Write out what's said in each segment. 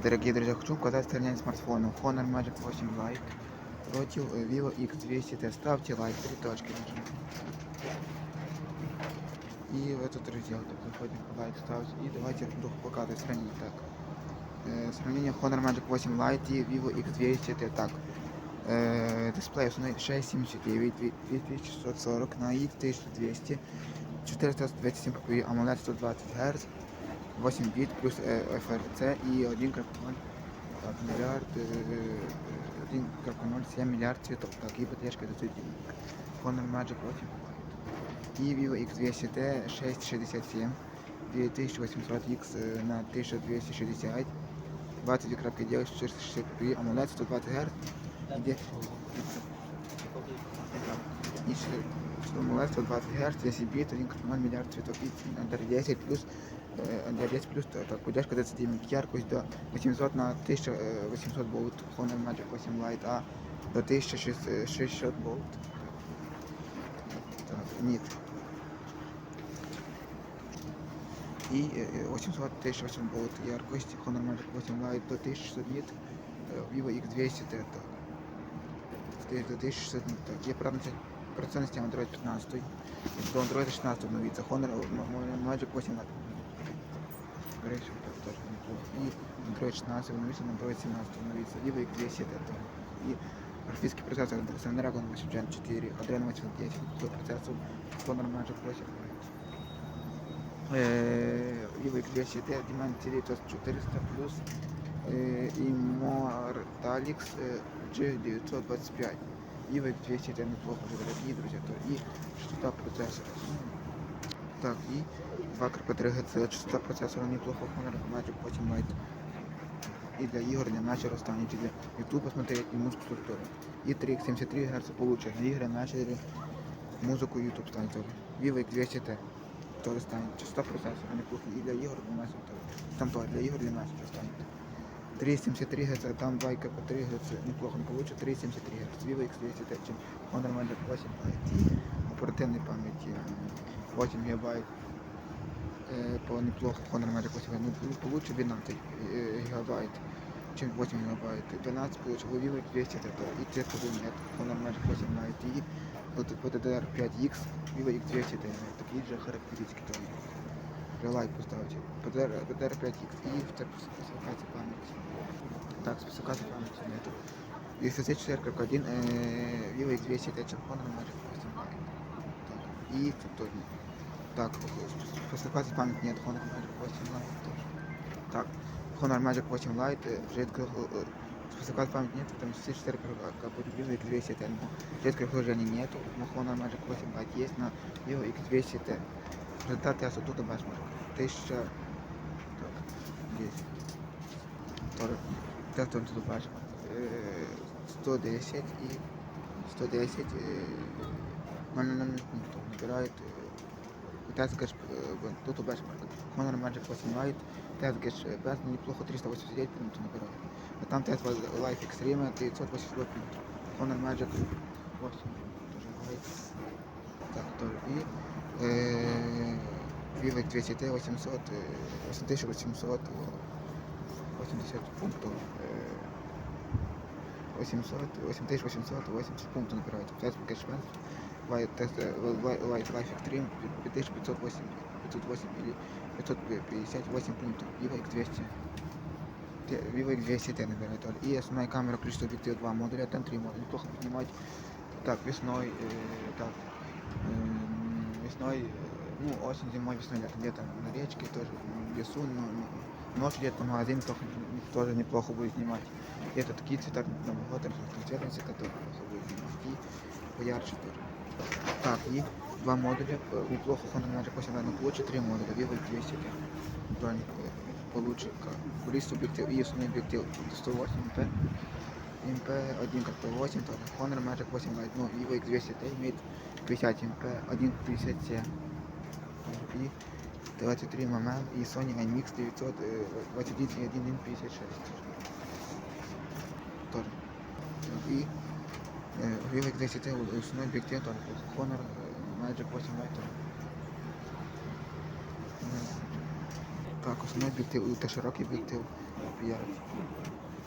дорогие друзья, хочу показать сравнение смартфонов Honor Magic 8 Lite против э, Vivo X200T. Ставьте лайк, три точки нажмите. И в этот раздел так, заходим, лайк ставьте. И давайте буду показывать сравнение так. Э, сравнение Honor Magic 8 Lite и Vivo X200T. Так. Э, дисплей основной 679 2640 на X1200 427 ppi AMOLED 120 Гц 8 біт плюс е, FRC і 1.0 так, мільярд, е, 1.07 мільярд цвітов. Так, і ПТшка до цвітів. Honor Magic 8 І Vivo X200T 667 2800X е, на 1260 22.9 460 ppi AMOLED 120 Гц. Іде і ще AMOLED 120 Гц, 10 біт, 1.0 мільярд цвітов і Under 10 плюс 10 плюс так, поддержка 30 дюймов, яркость до 800 на 1800 вольт, Honor Magic 8 Lite, а до 1600 вольт. Так, ніт. І е, 800 1800 вольт яркость, Honor Magic 8 Lite до 1600 ніт, е, Vivo X200 T, так. Стоїть до 1600 ніт, так. Є правда процентності Android 15, до Android 16 обновиться, Honor Magic 8 Lite Речі, так, теж неплохо. І Android 16 обновиться, на Android 17 обновиться, Vivo X200 это. И графический процессор Snapdragon 8 Gen 4, Adreno 810, процессор Honor Magic 8. Э, Vivo X200 Dimensity 400 плюс э, Immortalix э, G925. Vivo X200 это неплохо, дорогие друзья. То и частота процессора. Так, и 2 3 Гц, частота процессора неплохо, Honor Magic 8 Lite. И для игр, для начала станет, и для YouTube посмотреть, и музыку структуру. И 3,73 Гц получше. На игры начали музыку YouTube станет тоже. Vivo X200T тоже станет. Частота процессора неплохо. И для игр, для начала тоже. Там тоже для игр, для начала станет. 3,73 Гц, там 2 КП 3 Гц, неплохо, не получше. 3,73 Гц. Vivo X200T, чем Honor Magic 8 Lite. И оперативной памяти м, 8 гигабайт э, по неплохо Honor Magic 8 ну, ну, получше 12 э, гигабайт, чем 8 гигабайт. 12 получше у Vivo 200 это и цвета нет Honor Magic 8 Lite и вот PDR 5X Vivo X200 это такие же характеристики тоже. Релайк поставьте. PDR, PDR 5X и спецификация памяти. Так, спецификация памяти нету. И SSD 4.1 э, Vivo X200 это чем Honor Magic 8 Lite. Так, и тут тоже нет. Так, спецификации память нет, Honor Magic 8 Lite тоже. Так, Honor Magic 8 Lite, э, жидкое, э, спецификации память нет, там все 4 как бы Vivo X200 T, но жидкое охлаждения нету, но Honor Magic 8 Lite есть на Vivo X200 T. Результат тесту тут бачимо. 1000, так, здесь. Тоже, тест он тут бачимо. Е, 110 і 110 е, 0,00 пунктів набирають тест е, тут у бешмарка. Honor Magic 8 Lite, тест геш е, без неплохо 389 пунктів набирає. А там тест Life Extreme 982 пунктів. Honor Magic 8 тоже Lite. Так, тоже. Е, Vivo 200 T 800, е, 8800 80 пунктів. е, 800, 8800, 80 пунктів набирають. Тест кешмен, Light тест, е, Light Light Life Extreme 5508, 508 или 558 пунктов. Vivo X200. Те- Vivo X200 T набирает. И основная камера ключевой объектив 2 модуля, там 3 модуля. Неплохо поднимать. Так, весной, э, так, эм, весной, э, ну, осень, зимой, весной, летом, где-то на речке тоже, в лесу, но, но ночью где-то по магазин тоже, тоже неплохо будет снимать. Это такие цвета, там, вот, там, цветные цвета тоже неплохо будет снимать. И поярче тоже. Так, и два модуля, э, неплохо Honor Magic 8 но получше три модуля, Vivo 200 броник получше, как кулис объектив и основной объектив 108 МП, МП 1.8 тоже, Honor Magic 8 Lite, ну, Vivo X200 имеет 50 МП, 1.57 и 23 мм и Sony IMX 900 э, 21 и 1.56 тоже. И э, Vivo X200 основной объектив тоже, Honor э, Magic 8 Lite тоже. Так, основний об'єктив, та широкий об'єктив 5.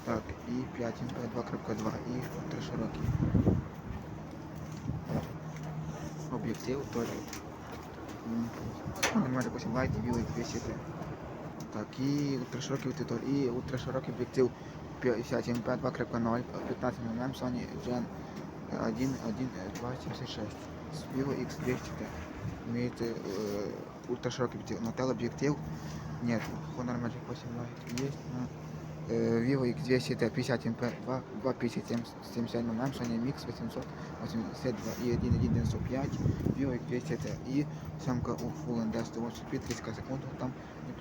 Так, і 5 МП 2.2 і ультраширокий. Об'єктив теж. Нормально 8 лайт і білий 203. Так, і ультраширокий аудитор, і ультраширокий об'єктив 50 МП 2.0, 15 мм Sony Gen 1, 1, 2, 76. С Vivo X200 имеет э, ультраширокий объектив, но телеобъектив нет. Honor Magic 8 Lite есть, но э, Vivo X200 50 МП 2, 257 70 мм Sony MX 882 и 1.195 Vivo X200 и самка у Full HD 180p 30 секунд, там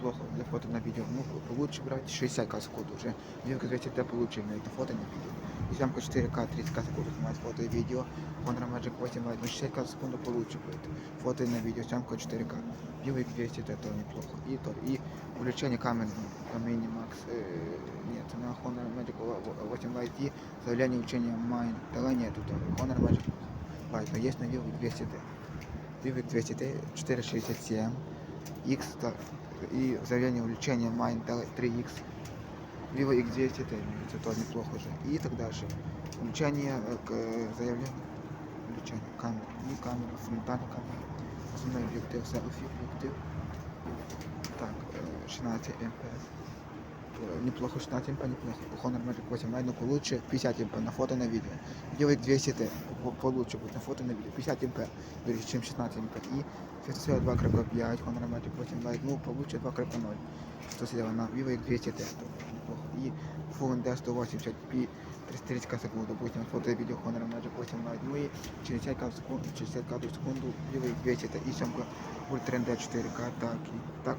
неплохо для фото на видео. Ну, лучше брать 60 секунд уже. Vivo X200 получше имеет на фото и на видео. И самка 4К 30 секунд снимает фото и видео. Honor Magic 8 Lite на 60 секунд получше будет. Фото и на видео, самка 4К. Vivo X200 это неплохо. И то, и увеличение камеры по Minimax э, нет. На Honor Magic 8 Lite и заявление увеличения Mine Тела нету тоже. Honor Magic Lite, но есть на Vivo X200 Vivo X200 467 X так, и заявление увеличения Mine Tele 3X Vivo X200 это тоже неплохо уже. И так дальше. Увеличение э, к э, заявлению увеличение камер. И камера, фронтальная камера. Основной объектив, селфи объектив. Так, э, 16 МП. Э, Неплохо 16 МП, неплохо. Honor Magic 8 Lite, но получше 50 МП на фото, на видео. Vivo X200 по- получше будет на фото, на видео. 50 МП, дороже, чем 16 МП. И 2.5, Honor Magic 8 Lite, ну, получше 2.0. Что сидела на Vivo X200 это неплохо. И Full HD 180p 30 секунд, допустим, фото и видео Honor Magic 8 Lite. Ну и 60 кадров в секунду, 60 кадров в секунду Vivo X200 и съемка Ultra HD 4K, так и так.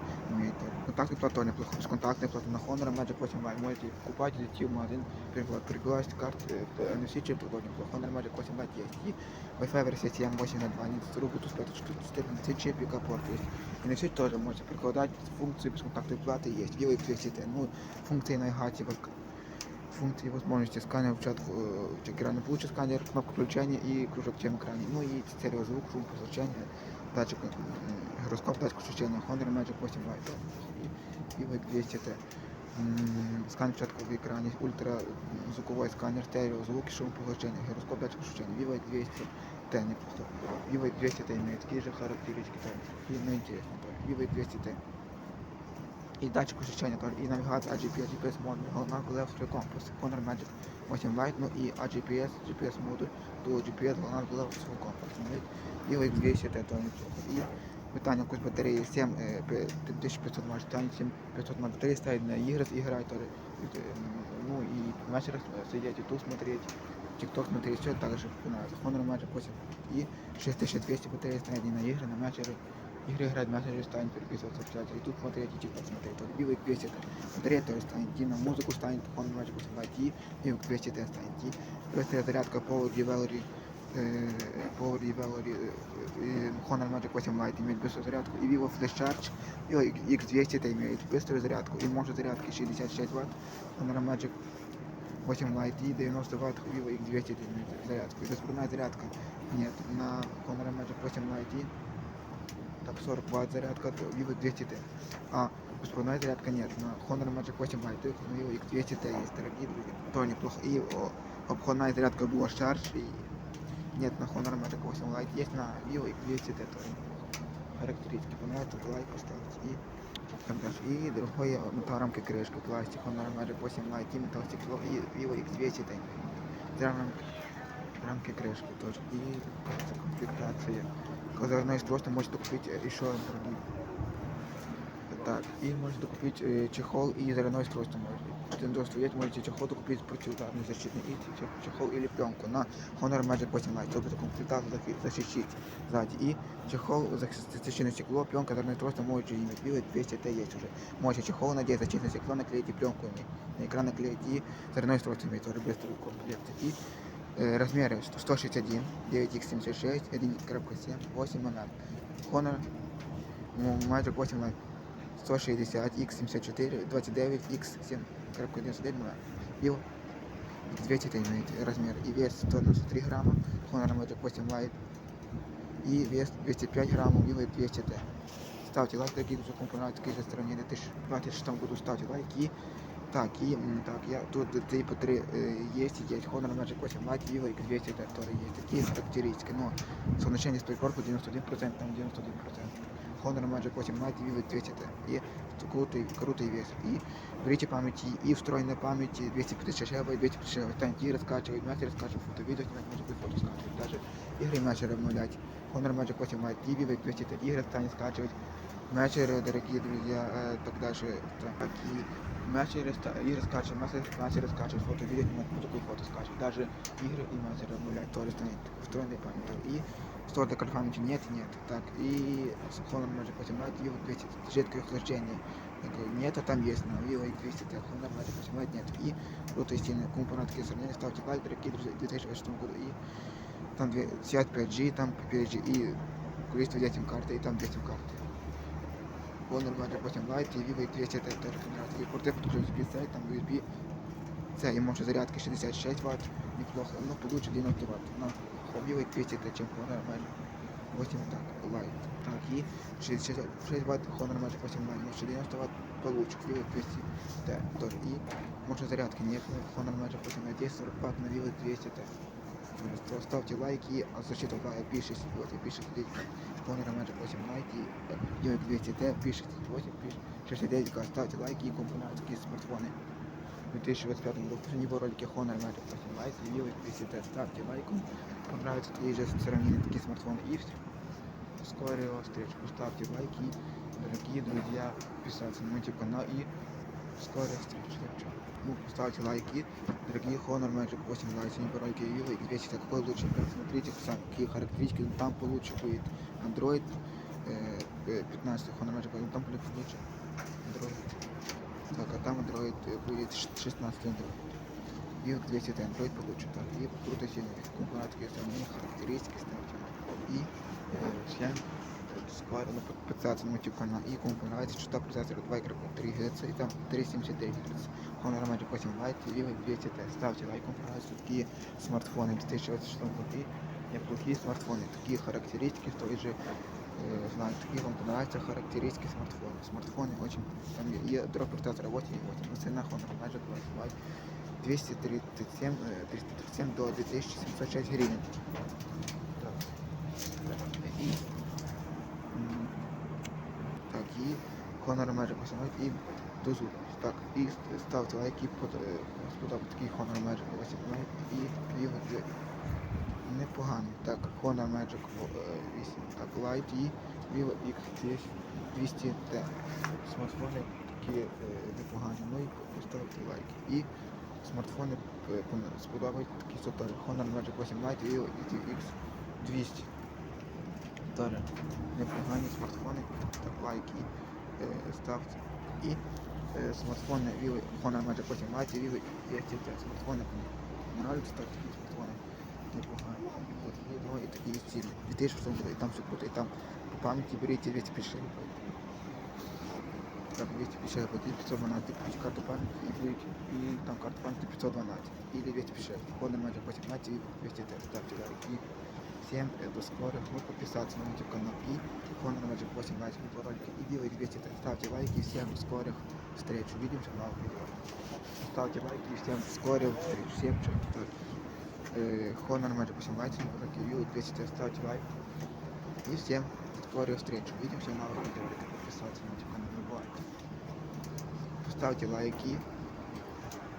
Контактную плату тоже неплохо. Бесконтактная плата на Honor Magic 8 Lite. Можете покупать, идти в магазин, пригла- пригласить карты. э, NFC чип тоже неплохо. Honor Magic 8 Lite есть. И Wi-Fi версия 7, 8 на 2, NX, Bluetooth 5.4, NFC чип и капорт есть. И на все тоже можете прикладать функцию бесконтактной платы есть. Vivo X200, ну, функции навигации, вот, функции возможности сканер в чатку, э, чек экрана получше сканер, кнопка включения и кружок тем экране. Ну и стереозвук, шум посвящения, датчик, м, гироскоп, датчик освещения, Honor Magic 8 Lite. Vivo X200, м, сканер в чатку в экране, ультра м, звуковой сканер, стереозвук, шум поглощения, гироскоп, датчик освещения, Vivo X200, Т неплохо. Vivo X200 имеет такие же характеристики, тоже. и ну, интересно. Vivo X200 і датчик освіщення теж, і навігація AGPS, GPS модуль, головна колесовий компас, Honor Magic 8 Lite, ну і AGPS, GPS модуль, до GPS, головна колесовий компас. І X200 це теж неплохо. І питання якось батареї 7, е, пе- 1500 мАч, там 7500 мАч батареї ставить на ігри, іграть теж. Е, Ну і вечером сидять, YouTube смотреть, TikTok смотреть, все так же понравится. Honor Magic 8 и 6200 батареи ставить на игры, на матчеры. Игры играть, мессенджеры станет переписываться, общаться, YouTube смотреть, и TikTok смотреть. Вот Vivo X200 батарея тоже станет, и на музыку станет, Honor Magic 8 Lite, и Vivo X200 станет, и просто зарядка Power Developer, э, Power Developer, э, Honor Magic 8 Lite имеет быструю зарядку, и Vivo Flash Charge, Vivo X200 это имеет быструю зарядку, и может зарядки 66 Вт, Honor Magic 8 Lite и 90 Вт Vivo X200 это имеет зарядку. И беспроводная зарядка нет. На Honor Magic 8 Lite и так 40 Вт зарядка, то Vivo 200T. А беспроводная зарядка нет. На Honor Magic 8 Lite только на Vivo X200T есть, дорогие друзья. То неплохо. И о, обходная зарядка Dual Charge и нет на Honor Magic 8 Lite. Есть на Vivo X200T тоже неплохо. Характеристики понравится, лайк поставить и дальше. И другое металлорамки крышка, пластик, Honor Magic 8 Lite, и металл стекло, и Vivo X200 T. Рамки, крышки тоже. И комплектация. Козырное устройство можете купить э, еще другие. Так, и можете купить э, чехол и зарядное устройство Nintendo стоять, можете чехоту купить противоударный защитный и чехол или пленку на Honor Magic 18, чтобы комплектацию защитить сзади. И чехол защитное стекло, пленка даже просто можете иметь, белый 200 это есть уже. Можете чехол надеть, защитное стекло наклеить пленку на экран наклеить и зарядное устройство иметь тоже быстрый комплект. И э, размеры 161, 9х76, 1.7, 8 мм. Honor Magic 8 Lite. 160 X74, 29 X7. 49 Его это имеет размер и вес 193 грамма, Honor Magic 8 Lite и вес 205 граммов, вилы 200 Т. Ставьте лайк, дорогие друзья, компонент такие же стороне 2026 году. Ставьте лайки. Так, и м, так, я тут три по три э, есть, есть Honor Magic 8 Lite, Vivo X200, которые есть. Такие характеристики, но совмещение с корпус 91%, там 91%. Honor Magic 8 Lite, Vivo 200 и крутый, крутый вес. И берите памяти, и встроенной памяти 256 ГБ, 256 ГБ, танки раскачивать, мяч раскачивать, фото, видео снимать, может быть, фото скачивать, даже игры мяч обновлять. Honor Magic 8 Lite, и Vivo 200 игры станет скачивать. Матчеры, дорогие друзья, э, тогда же такие матчеры ста- и раскачивать, матчеры, матчеры раскачивать, фото, снимать, музыку и фото скачивать. Даже игры и матчеры обновлять тоже станет встроенной памятью. И столько карт памяти нет, нет. Так, и с Magic 8 Lite, Vivo 200, жидкое охлаждение. Нет, а там есть, но Vivo и 200, так, Magic 8 Lite нет. И крутые стильные компоненты такие сравнения, ставьте лайк, дорогие друзья, в 2026 году. И там две, связь 5G, там 5G, и количество детям карты, и там детям карты. Honor Magic 8 Lite і Vivo 200 теж генератор. І порти тут USB-C, там USB. Це і може зарядки 66 Вт, неплохо, ну получше 90 Вт. На Vivo 200 T, чим Honor Magic 8 так, Lite. Так, і 66 Вт Honor Magic 8 Lite, ну 90 Вт получше, Vivo 200 T тоже. І може зарядки нет, Honor Magic 8 Lite, 40 Вт на Vivo 200 T Просто ставьте лайки, а защита лайк пишет, вот, и пишет Honor Magic 8 Lite и Vivo 200T, пишет 8, пишет 69, ставьте лайки и компоненты такие смартфоны. В 2025 году в него ролики Honor Magic 8 Lite и Vivo 200T, ставьте лайком, понравятся такие же сравнения, такие смартфоны и все. Скорого встречи, ставьте лайки, дорогие друзья, подписывайтесь на мой YouTube канал и скорых встреч. девчонки. Ну, ставьте лайки, дорогие Honor Magic 8 Lite, сегодня по ролике Vivo X200, какой лучше, прям смотрите, сами, какие характеристики, ну, там получше будет Android э, э, 15 Honor Magic, ну, там будет лучше Android. Так, а там Android э, будет ш- 16 Android. Vivo 200 это Android получше, так, и круто сильный компонент, такие сравнения, характеристики ставьте. И э, шлем скоро на подписаться на YouTube канал и кому понравится, что процессор 2,3 Гц и там 379 Гц. Honor Magic 8 Lite и Vivo 200 T. Ставьте лайк, кому понравятся такие смартфоны 2026 году. Неплохие смартфоны, такие характеристики, то же э, знаю, такие вам понравятся характеристики смартфона. Смартфоны очень, там и дорог процессора 8,8, но цена Honor Magic 8 Lite 237, э, 337 до 2706 гривен. Так. И М, Так, і Конора Мерджа Косинок і Дозу. Так, і ставте лайки, сподобатки Хонор Меджик 8 і Квіл непоганий. Так, Honor Magic 8, так, Light і Vivo X200T. Смартфони такі е, непогані. Ну і поставте лайки. І смартфони е, сподобають такі супер. Honor Magic 8 Lite і X200. Далі непогані смартфони, так лайки е, ставте. І е, смартфони віли, хона майже потім лайки віли, і ці смартфони нравляться, так такі смартфони непогані. От і ну, і такі ці 2006 буде, і там все круто, і там по пам'яті беріть 256 гігабайт. Там 256 гігабайт, 512, карту пам'яті, і, і, там карта пам'яті 512, і 256, хона майже потім лайки, 200 ставте лайки. Всем э, до скорых. Ну, подписаться на YouTube канал и Honor Magic 8 лайк на ролики и Vivo X200. Ставьте лайки. Всем до скорых встреч. Увидимся в новых видео. Ставьте лайки. Всем до скорых встреч. Всем чё э, Honor Magic 8 лайк на ролики Vivo X200. Ставьте лайк. И всем до скорых встреч. Увидимся в новых видео. Подписаться на YouTube канал. Не забывайте. Поставьте лайки.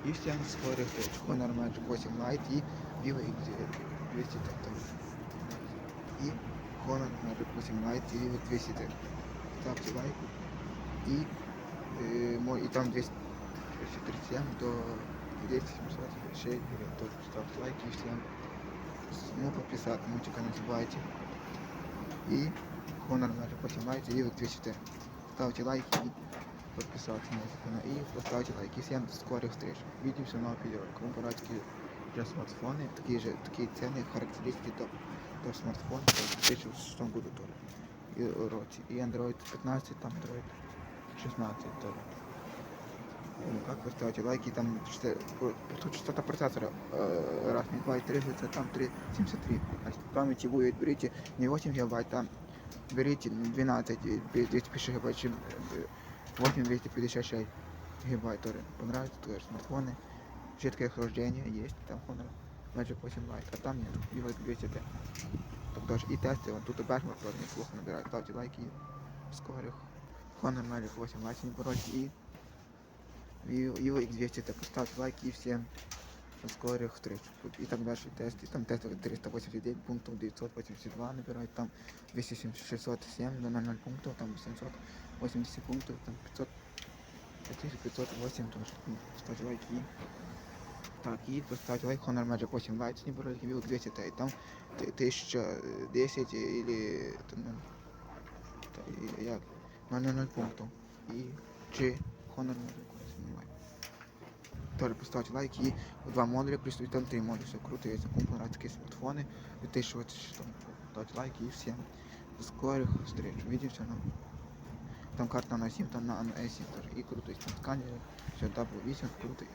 И всем до скорых встреч. Honor Magic 8 лайк и Vivo X200. и Honor Magic 8 Lite и Vivo 200 T. Ставьте лайк и, э, мой, и там 237 до 276 тоже ставьте лайки и всем ну, подписаться на мультика не забывайте. И Honor Magic 8 Lite и Vivo 200 T. Ставьте лайки и подписаться на мой канал. И поставьте лайки. Всем до скорых встреч. Увидимся в новых видео. Кому понравится уже смартфоны, такие же, такие цены, характеристики до, до смартфона, То есть в 2006 году тоже. И, році. и Android 15, там Android 16 тоже. Ну, как вы ставите лайки, там тут частота процессора э, раз, 2, 30, там 373. Значит, памяти будет, берите не 8 гигабайт, там берите 12, э, 256 гигабайт, чем э, 8 256 гигабайт. Понравится тоже смартфоны. Жидкое охлаждение есть, там Honor Magic 8 Lite, а там нет, Vivo 200 T. Там тоже и тесты, вон тут и бэшмарк тоже неплохо набирает. Ставьте лайки, скорых. Honor Magic 8 Lite не бороть и Vivo Vivo X200 T. Поставьте лайки и всем скорых встреч. Тут и так дальше тесты. Там тесты 389 пунктов, 982 набирать, там 207, 607 до 00 пунктов, там 780 пунктов, там 500 5508 тоже. Ну, Ставьте лайки. Так, и поставьте лайк Honor Magic 8 Lite, не брали Vivo 200 T, там т- 1010 или там, ну, та- і- як 000 пунктів. І чи Honor Magic 8 Lite. Тоже поставьте лайк и два модуля присутствуют, там три модуля, все круто, есть компьютер, такие смартфоны, 2026 ставьте лайки и всем до скорых встреч. Увидимся на там карта на 7, там на S7 тоже. И круто, есть там сканеры, все, W8, круто.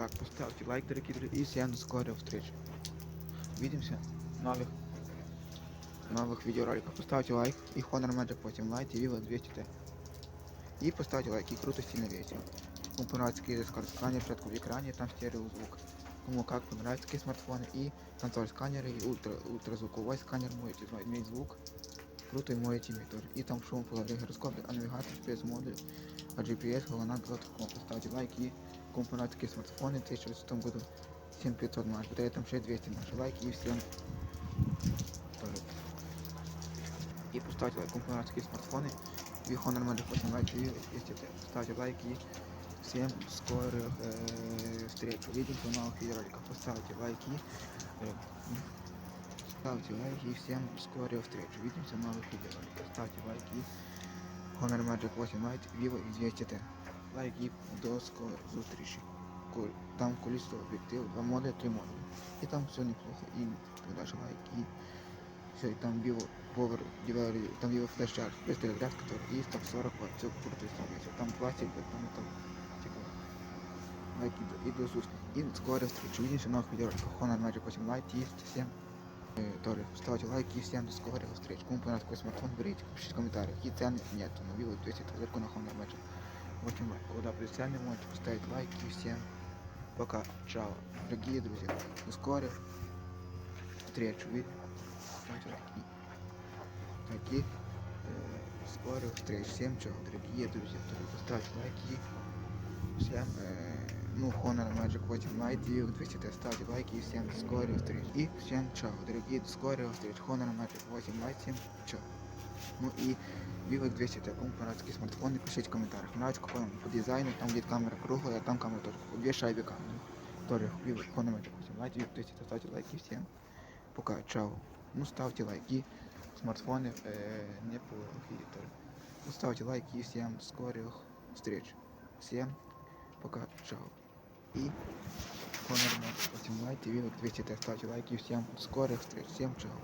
Так, поставьте лайк, дорогие друзья, и всем до скорых встреч. Увидимся в новых, новых видеороликах. Поставьте лайк, и Honor Magic 8 Lite, и Vivo 200T. И поставьте лайк, и круто, сильно весело. Кому понравится такие сканер, четко в экране, там стереозвук. Кому как понравятся такие смартфоны, и консоль сканеры, и ультра, ультразвуковой сканер можете иметь звук. Круто и мой тиммейт тоже. И там шум, половой гироскоп, а навигатор, спец модуль, а GPS, голова, Поставьте лайк и кому понравятся такие смартфоны, в 2006 году 7500 наш, батарея там 6200 наши лайки и всем тоже. И поставьте лайк, кому понравятся такие смартфоны, и Honor Magic 8 Lite, и если ставьте лайки, и всем скорых э, встреч. Увидимся в новых видеороликах. Поставьте лайки, э, ставьте лайки, и всем скорых встреч. Увидимся в новых видеороликах. Ставьте лайки, Honor Magic 8 Lite, Vivo X200T. Лайки до скорых зустрічі. Ку- Там количество об'єктив, два модулі, три модулі. І там все неплохо. І тогда же лайк, і все, і там Vivo Power, Diver- там Vivo Flash Charge, быстрый грязь, который и там 40 Вт, все круто ставится. Там пластик, там там цікаво. Лайк і до, і до зустрічі. І скоро встречу. Увидимся в новых видеороликах. Honor Magic 8 Lite и всем э, тоже ставьте лайки и всем до скорых встреч. Кому понравился такой смартфон, берите, пишите в комментариях. Какие цены нет, на Vivo 200 только на Honor Magic 8 Lite. Куда цены, можете поставить лайки всем пока. Чао. Дорогие друзья, до скорых встреч. Увидимся. Ставьте лайки. Таких э, скорых встреч. Всем чао, дорогие друзья. Поставьте лайки. Всем, э, ну, Honor Magic 8 Lite и 200 ставьте лайки всем скорых встреч. И всем чао, дорогие, до скорых встреч. Honor Magic 8 Lite, всем чао. Ну и Vivo 200 кому понравится такие смартфоны, пишите в комментариях. Нравится какой он по дизайну, там где камера круглая, а там камера тоже круглая. Две шайбы камеры. Тоже Vivo Honor Magic 8 Lite, Vivo 200 ставьте лайки всем. Пока, чао. Ну, ставьте лайки. Смартфоны э, неплохие тоже. Ну, ставьте лайки и всем скорых встреч. Всем пока, чао. И Honor Magic 8 Lite, Vivo 200 ставьте лайки, всем скорых встреч. Всем чао.